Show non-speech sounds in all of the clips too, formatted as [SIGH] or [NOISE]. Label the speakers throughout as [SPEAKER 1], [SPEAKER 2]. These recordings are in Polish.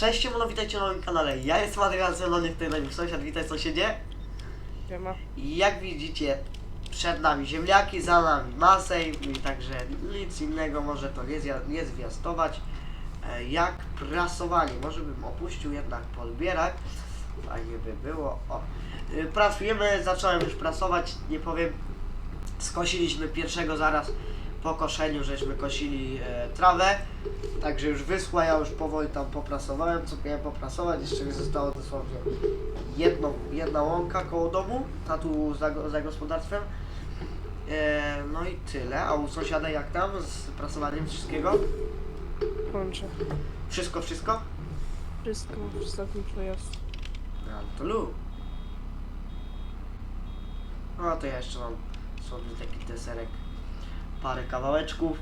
[SPEAKER 1] Cześć, siemano, witajcie na moim kanale. Ja jestem Adrian Zelony, tutaj na nim sąsiad, witaj sąsiedzie.
[SPEAKER 2] Siema.
[SPEAKER 1] Jak widzicie, przed nami ziemniaki, za nami masej, i także nic innego może to nie, zja- nie zwiastować. E, Jak prasowanie, może bym opuścił jednak podbierak, fajnie by było. O. Y, Prasujemy, zacząłem już prasować, nie powiem, skosiliśmy pierwszego zaraz po koszeniu, żeśmy kosili e, trawę, także już wyschła, ja już powoli tam poprasowałem, co miałem poprasować, jeszcze mi zostało dosłownie jedną, jedna łąka koło domu, ta tu za, za gospodarstwem. E, no i tyle, a u sąsiada jak tam z prasowaniem wszystkiego?
[SPEAKER 2] Kończę.
[SPEAKER 1] Wszystko, wszystko?
[SPEAKER 2] Wszystko, ostatni przejazd.
[SPEAKER 1] No to lu. No to ja jeszcze mam słodny taki deserek, parę kawałeczków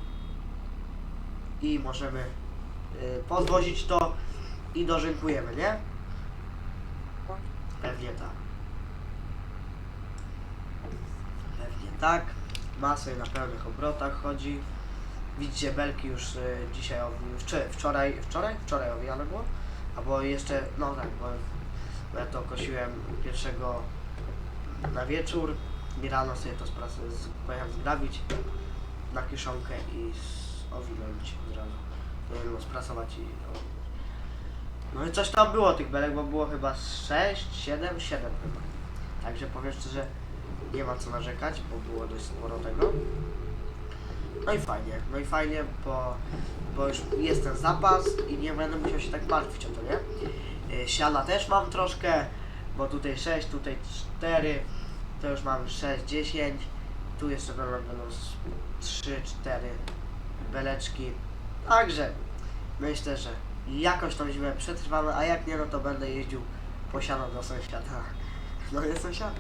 [SPEAKER 1] i możemy y, podwozić to i dożynkujemy, nie? Pewnie tak. Pewnie tak. Masę na pełnych obrotach chodzi. Widzicie, belki już y, dzisiaj, owi- wczoraj, wczoraj, wczoraj, owijane było? Albo jeszcze, no tak, bo ja to kosiłem pierwszego na wieczór i rano sobie to z, pojechałem zgrabić na kiszonkę i z- owinąć od razu. No, sprasować i o. No i coś tam było tych belek, bo było chyba 6, 7, 7 chyba. Także powiem szczerze, nie ma co narzekać, bo było dość sporo tego. No i fajnie, no i fajnie, bo, bo już jest ten zapas i nie będę musiał się tak martwić o to, nie? Y, Siana też mam troszkę, bo tutaj 6, tutaj 4, to już mam 6, 10, tu jeszcze będą, będą 3, 4 beleczki. Także myślę, że jakoś tą zimę przetrwamy, a jak nie, no to będę jeździł po siano do sąsiada. No jest sąsiad?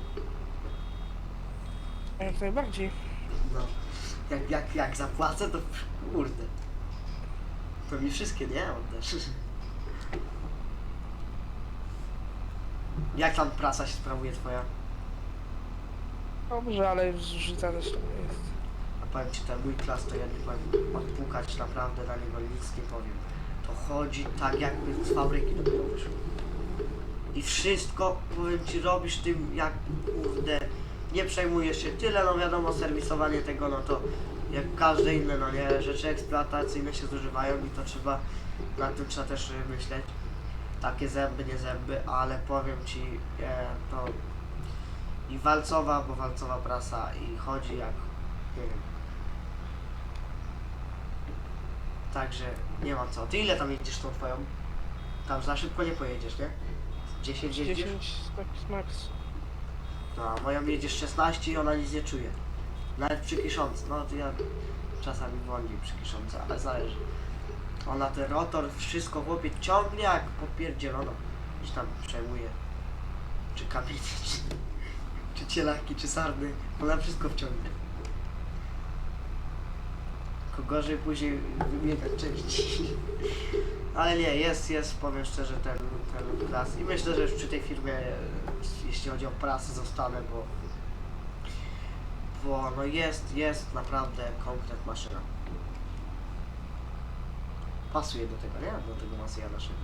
[SPEAKER 2] Jak najbardziej.
[SPEAKER 1] No. Jak, jak, jak zapłacę, to kurde. To mi wszystkie nie oddasz. Jak tam praca się sprawuje twoja?
[SPEAKER 2] Dobrze, ale już żyta to nie jest.
[SPEAKER 1] A powiem ci, ten mój klas to ja nie powiem odpukać naprawdę na niego nic nie powiem. To chodzi tak jakby z fabryki dopiero wyszło. I wszystko, powiem ci, robisz tym jak kurde, nie przejmujesz się tyle, no wiadomo, serwisowanie tego, no to jak każde inne, no nie, rzeczy eksploatacyjne się zużywają i to trzeba, nad tym trzeba też myśleć. Takie zęby, nie zęby, ale powiem ci, e, to i walcowa, bo walcowa prasa i chodzi jak, nie wiem. Także nie ma co. Ty ile tam jedziesz tą twoją? Tam za szybko nie pojedziesz, nie? 10 jedziesz?
[SPEAKER 2] 10 tak max.
[SPEAKER 1] No, a moją jedziesz 16 i ona nic nie czuje. Nawet przy kiszący. No to ja czasami wolniej przy kiszący, ale zależy. Ona ten rotor, wszystko chłopie ciągnie jak popierdzielono. Gdzieś tam przejmuje. Czy kamienie, czy, czy cielaki, czy sarny. Ona wszystko wciągnie. Tylko gorzej później wymieniać części. [LAUGHS] Ale nie, jest, jest, powiem szczerze, ten, ten klas. I myślę, że już przy tej firmie, jeśli chodzi o pracę, zostanę, bo, bo no jest, jest naprawdę konkret maszyna. Pasuje do tego, nie? Do tego Maseja naszego.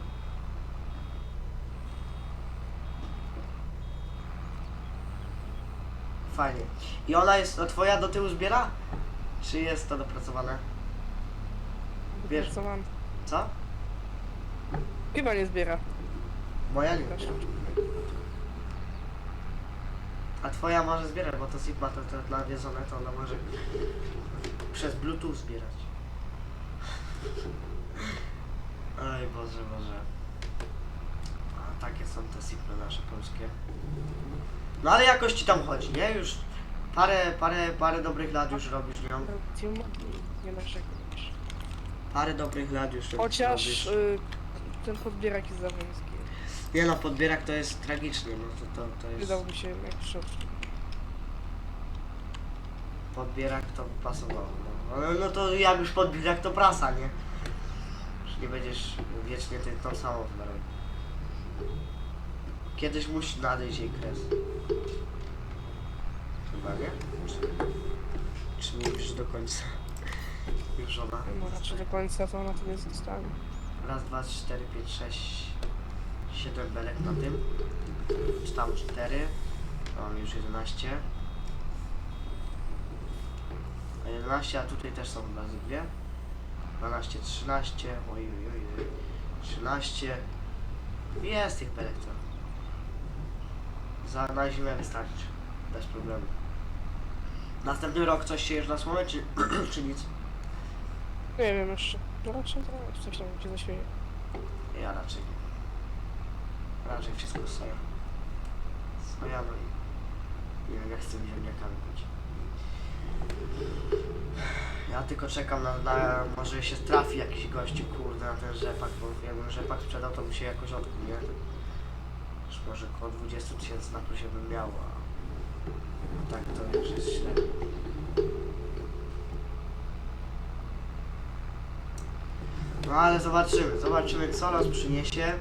[SPEAKER 1] Fajnie. I ona jest, a twoja do tyłu zbiera? Czy jest to dopracowane? Wiesz.
[SPEAKER 2] Co? Chyba nie zbiera.
[SPEAKER 1] Moja nie. A twoja może zbierać, bo to Sigma to, to dla wiedzone, to ona może przez Bluetooth zbierać. [LAUGHS] Oj Boże, Boże. A takie są te Sigmy nasze polskie. No ale jakoś ci tam chodzi, nie? Już parę, parę, parę dobrych lat już robisz nią.
[SPEAKER 2] Nie.
[SPEAKER 1] Parę dobrych lat już
[SPEAKER 2] Chociaż
[SPEAKER 1] robisz.
[SPEAKER 2] y, ten podbierak jest za wąski.
[SPEAKER 1] Nie no, podbierak to jest tragiczny, no to, to, to jest...
[SPEAKER 2] Wydałby się jak szok.
[SPEAKER 1] Podbierak to pasowało. No. Ale no to jak już podbierak to prasa, nie? Już nie będziesz wiecznie ty, tą samą robił. Kiedyś musi nadejść jej kres. Chyba nie? Czy, czy nie już do końca? Już ona.
[SPEAKER 2] No raczej do końca to ona to nie zostanie.
[SPEAKER 1] raz, dwa, trzy, cztery, pięć, sześć, siedem belek na tym. Czy tam cztery. Mam już 11. A 11, a tutaj też są ze dwie. 12, 13, oj, oj, oj, oj. 13. Jest tych belek to. Za na zimę wystarczy. Bez problemu. Następny rok coś siejesz na słomę, czy, [CLEARS THROAT] czy nic?
[SPEAKER 2] Nie wiem jeszcze. No raczej to coś tam gdzie zaświeje.
[SPEAKER 1] Ja raczej nie. Raczej wszystko z soja. Soja, no i nie wiem jak z tymi ziemniakami być. Ja tylko czekam na, na może się trafi jakiś gościu, kurde, na ten rzepak, bo jakbym rzepak sprzedał, to by się jakoś odkuł, nie? Już może około 20 tysięcy na plusie bym miał, a tak to już jest źle. No ale zobaczymy, zobaczymy co los przyniesie.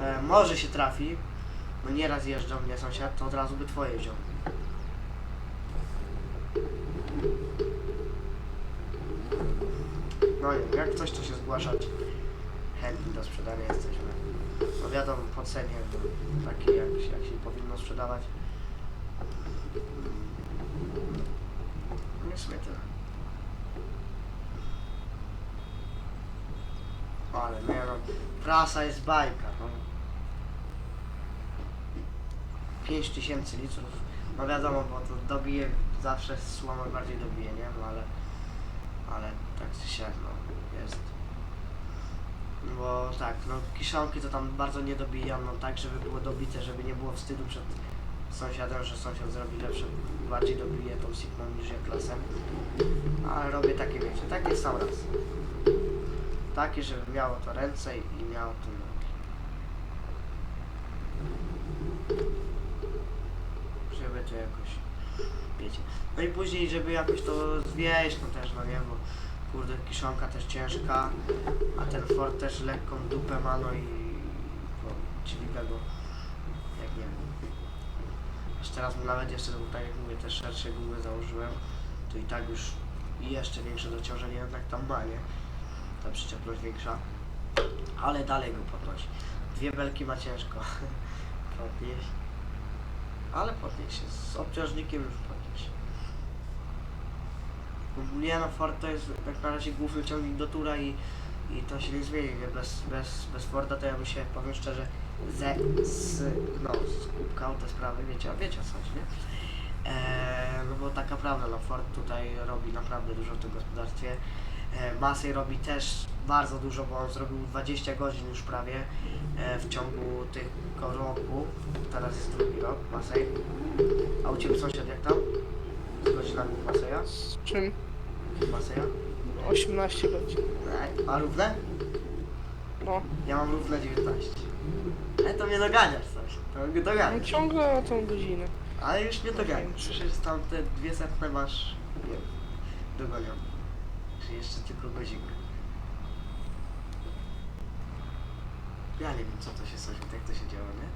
[SPEAKER 1] E, może się trafi. No nieraz jeżdżał mnie sąsiad, to od razu by twoje wziął. No jak coś to się zgłaszać. Chętni do sprzedania jesteśmy. Wiadomo, po cenie, takiej jak, jak się powinno sprzedawać. No w sumie tyle. Ale nie no, prasa jest bajka, no. 5000 litrów, no wiadomo, bo to dobije, zawsze słoma bardziej dobije, nie? No ale, ale tak czy siak, no, jest. Bo tak, no kiszonki to tam bardzo nie dobijam, no tak, żeby było dobite, żeby nie było wstydu przed sąsiadem, że sąsiad zrobi lepsze, bardziej dobije tą sigmą niż ja klasem. Ale robię takie, wiecie, takie sam raz. Takie, żeby miało to ręce i miało to nogi. Żeby to jakoś, wiecie. No i później, żeby jakoś to zwieść, no też, no nie, bo kurde, kiszonka też ciężka, a ten Ford też lekką dupę ma, no i no, czyli tego, jak nie wiem. Aż teraz nawet jeszcze, bo tak jak mówię, te szersze gumy założyłem, to i tak już jeszcze większe dociążenie jednak tam ma, nie? ta przyczepność większa, ale dalej go podnosi. Dwie belki ma ciężko [LAUGHS] podnieść, ale podnieść się, z obciążnikiem już. Nie no, Ford to jest jak na razie główny ciągnik do tura i, i to się nie zmieni, nie? Bez, bez, bez Forda to ja bym się, powiem szczerze, ze, z, no, skupkał te sprawy, wiecie, wiecie o co chodzi, nie? Eee, no bo taka prawda, no Ford tutaj robi naprawdę dużo w tym gospodarstwie. E, Masej robi też bardzo dużo, bo on zrobił 20 godzin już prawie e, w ciągu tego roku. Teraz jest drugi rok Masej. A u Ciebie sąsiad jak tam? Z godzinami Maseja?
[SPEAKER 2] Z czym?
[SPEAKER 1] Maseja?
[SPEAKER 2] 18 godzin.
[SPEAKER 1] E, A równe?
[SPEAKER 2] No.
[SPEAKER 1] Ja mam równe 19. Ale to mnie doganiasz coś. To mnie
[SPEAKER 2] No
[SPEAKER 1] doganiasz.
[SPEAKER 2] ciągle o tą godzinę.
[SPEAKER 1] Ale już mnie doganiasz. Przecież tam te dwie setne masz nie wiem, dogonione. Czy jeszcze tylko godzinkę. Ja nie wiem co to się sąsiad, jak to się działo, nie?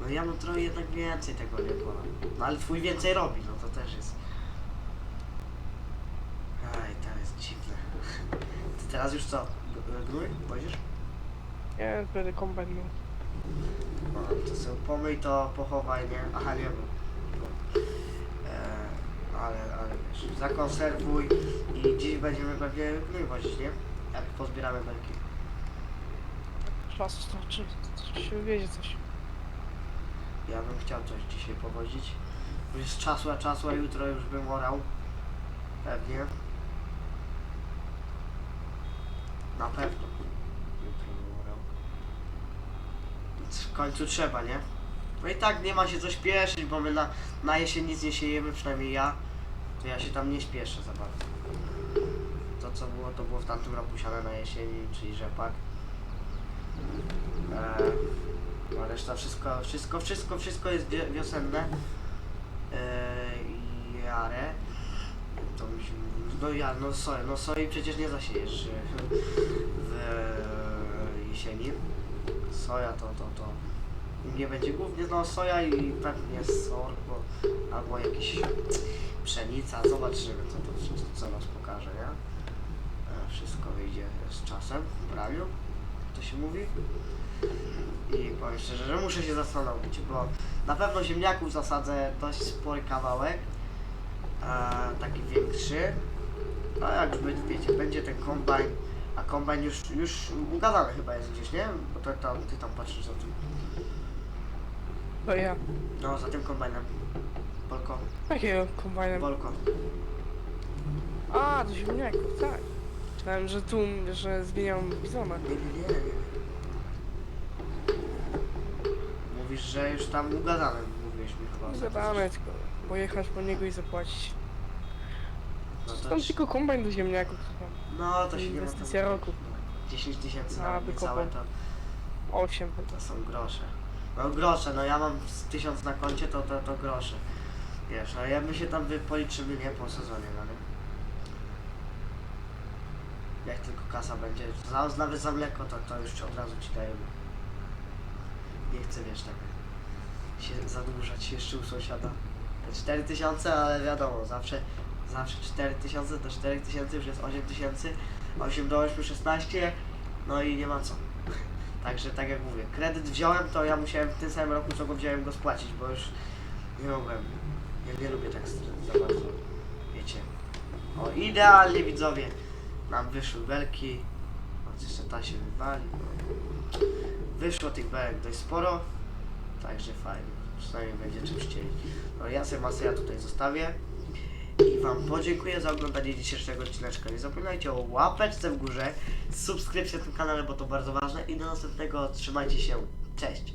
[SPEAKER 1] No ja mam trochę jednak więcej tego nie było. No ale twój więcej robi, no to też jest. Aj, to jest dziwne. Ty teraz już co? Gnój? Wozisz?
[SPEAKER 2] Ja będę kombajn miał.
[SPEAKER 1] No, to sobie pomyj to, pochowaj, nie? Aha, nie wiem. E, ale, ale wiesz, zakonserwuj i dziś będziemy pewnie gnój wozić, nie? Jak pozbieramy belki.
[SPEAKER 2] Czas starczy. Czy się wywiezie coś.
[SPEAKER 1] Ja bym chciał coś dzisiaj powozić. Już jest czasu, a czasu, a jutro już bym orał. Pewnie. Na pewno. Jutro bym orał. Więc w końcu trzeba, nie? No i tak nie ma się co śpieszyć, bo my na, na jesień nic nie siejemy, przynajmniej ja. To ja się tam nie śpieszę za bardzo. To co było, to było w tamtym roku siane na jesieni, czyli rzepak. Eee, a reszta wszystko, wszystko, wszystko, wszystko jest wiosenne. I jarę. To mi się, no ja, no soję, no soi przecież nie zasiejesz e, w jesieni. Soja to, to, to u mnie będzie głównie no soja i pewnie sorgo albo jakieś pszenica, zobaczymy co to co, co nas pokaże, nie? wszystko wyjdzie z czasem, w praniu, jak to się mówi. I powiem szczerze, że muszę się zastanowić, bo na pewno ziemniaków zasadzę dość spory kawałek, a, taki większy. A jak już będzie, wiecie, będzie ten kombajn, a kombajn już, już ugadany chyba jest gdzieś, nie? Bo to tam, ty tam patrzysz za tym,
[SPEAKER 2] To ja.
[SPEAKER 1] no za tym kombajnem. Bolko,
[SPEAKER 2] Jakiego kombajnem?
[SPEAKER 1] Bolko.
[SPEAKER 2] A, do ziemniaków, tak. Myślałem, że tu, że zmieniam
[SPEAKER 1] nie. Mówisz, że już tam ugadany, mówiłeś mi chyba.
[SPEAKER 2] Zadane tylko, bo jechać po niego i zapłacić.
[SPEAKER 1] No to,
[SPEAKER 2] Tam tylko kombajn do ziemniaków.
[SPEAKER 1] no to się nie ma
[SPEAKER 2] Inwestycja roku.
[SPEAKER 1] 10 tysięcy
[SPEAKER 2] A,
[SPEAKER 1] na niecałe
[SPEAKER 2] kopał.
[SPEAKER 1] to,
[SPEAKER 2] Osiem
[SPEAKER 1] to są grosze. No grosze, no ja mam z 1000 na koncie, to, to, to grosze. Wiesz, no ja my się tam wy- policzymy, nie, po sezonie, no nie? Jak tylko kasa będzie, za, nawet za mleko, to, to już od razu ci dajemy. Nie chcę, wiesz, tak się zadłużać jeszcze u sąsiada. Te 4000, ale wiadomo, zawsze, zawsze 4000 do 4000 już jest 8000, 8 do 8 16, no i nie ma co. [LAUGHS] Także tak jak mówię, kredyt wziąłem, to ja musiałem w tym samym roku, co go wziąłem, go spłacić, bo już nie mogłem. Ja nie lubię tak za bardzo, wiecie. O, idealnie widzowie. Nam wyszły belki. O, jeszcze ta się wywali. No. Wyszło tych belek dość sporo. Także fajnie. Przynajmniej będzie czym ścielić. No ja sobie masę ja tutaj zostawię. I Wam podziękuję za oglądanie dzisiejszego odcineczka. Nie zapominajcie o łapeczce w górze, subskrypcji na tym kanale, bo to bardzo ważne. I do następnego. Trzymajcie się. Cześć.